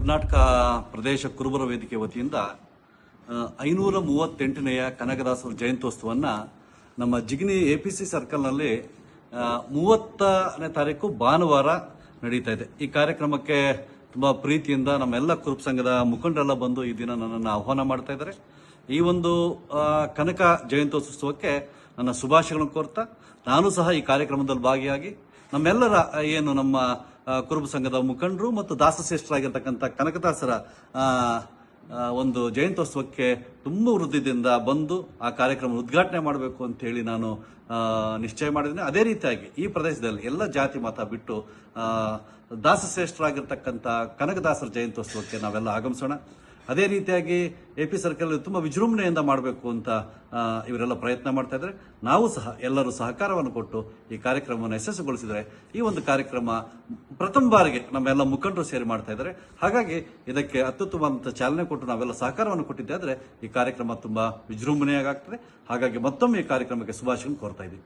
ಕರ್ನಾಟಕ ಪ್ರದೇಶ ಕುರುಬರ ವೇದಿಕೆ ವತಿಯಿಂದ ಐನೂರ ಮೂವತ್ತೆಂಟನೆಯ ಕನಕದಾಸರ ಜಯಂತ್ಯೋತ್ಸವವನ್ನು ನಮ್ಮ ಜಿಗಣಿ ಎ ಪಿ ಸಿ ಸರ್ಕಲ್ನಲ್ಲಿ ಮೂವತ್ತನೇ ತಾರೀಕು ಭಾನುವಾರ ನಡೀತಾ ಇದೆ. ಈ ಕಾರ್ಯಕ್ರಮಕ್ಕೆ ತುಂಬ ಪ್ರೀತಿಯಿಂದ ನಮ್ಮೆಲ್ಲ ಕುರುಬ ಸಂಘದ ಮುಖಂಡರೆಲ್ಲ ಬಂದು ಈ ದಿನ ನನ್ನನ್ನು ಆಹ್ವಾನ ಮಾಡ್ತಾ ಇದ್ದಾರೆ. ಈ ಒಂದು ಕನಕ ಜಯಂತ್ಯೋತ್ಸವಕ್ಕೆ ನನ್ನ ಶುಭಾಶಯಗಳನ್ನು ಕೋರ್ತಾ, ನಾನು ಸಹ ಈ ಕಾರ್ಯಕ್ರಮದಲ್ಲಿ ಭಾಗಿಯಾಗಿ ನಮ್ಮೆಲ್ಲರ ಏನು ನಮ್ಮ ಕುರುಬ ಸಂಘದ ಮುಖಂಡರು ಮತ್ತು ದಾಸಶ್ರೇಷ್ಠರಾಗಿರ್ತಕ್ಕಂಥ ಕನಕದಾಸರ ಒಂದು ಜಯಂತ್ಯೋತ್ಸವಕ್ಕೆ ತುಂಬ ವೃದ್ಧಿದಿಂದ ಬಂದು ಆ ಕಾರ್ಯಕ್ರಮ ಉದ್ಘಾಟನೆ ಮಾಡಬೇಕು ಅಂತೇಳಿ ನಾನು ನಿಶ್ಚಯ ಮಾಡಿದ್ದೇನೆ. ಅದೇ ರೀತಿಯಾಗಿ ಈ ಪ್ರದೇಶದಲ್ಲಿ ಎಲ್ಲ ಜಾತಿ ಮತ ಬಿಟ್ಟು ದಾಸಶ್ರೇಷ್ಠರಾಗಿರ್ತಕ್ಕಂಥ ಕನಕದಾಸರ ಜಯಂತ್ಯೋತ್ಸವಕ್ಕೆ ನಾವೆಲ್ಲ ಆಗಮಿಸೋಣ. ಅದೇ ರೀತಿಯಾಗಿ ಎ ಪಿ ಸರ್ಕಲ್ ತುಂಬ ವಿಜೃಂಭಣೆಯಿಂದ ಮಾಡಬೇಕು ಅಂತ ಇವರೆಲ್ಲ ಪ್ರಯತ್ನ ಮಾಡ್ತಾ ಇದ್ದಾರೆ. ನಾವು ಸಹ ಎಲ್ಲರೂ ಸಹಕಾರವನ್ನು ಕೊಟ್ಟು ಈ ಕಾರ್ಯಕ್ರಮವನ್ನು ಯಶಸ್ಸುಗೊಳಿಸಿದರೆ ಈ ಒಂದು ಕಾರ್ಯಕ್ರಮ ಪ್ರಥಮ ಬಾರಿಗೆ ನಮ್ಮೆಲ್ಲ ಮುಖಂಡರು ಸೇರಿ ಮಾಡ್ತಾ ಇದ್ದಾರೆ. ಹಾಗಾಗಿ ಇದಕ್ಕೆ ಅತ್ಯುತ್ತಮವಾದಂಥ ಚಾಲನೆ ಕೊಟ್ಟು ನಾವೆಲ್ಲ ಸಹಕಾರವನ್ನು ಕೊಟ್ಟಿದ್ದೆ. ಆದರೆ ಈ ಕಾರ್ಯಕ್ರಮ ತುಂಬ ವಿಜೃಂಭಣೆಯಾಗ್ತದೆ. ಹಾಗಾಗಿ ಮತ್ತೊಮ್ಮೆ ಈ ಕಾರ್ಯಕ್ರಮಕ್ಕೆ ಶುಭಾಶಯ ಕೋರ್ತಾ ಇದ್ದೀವಿ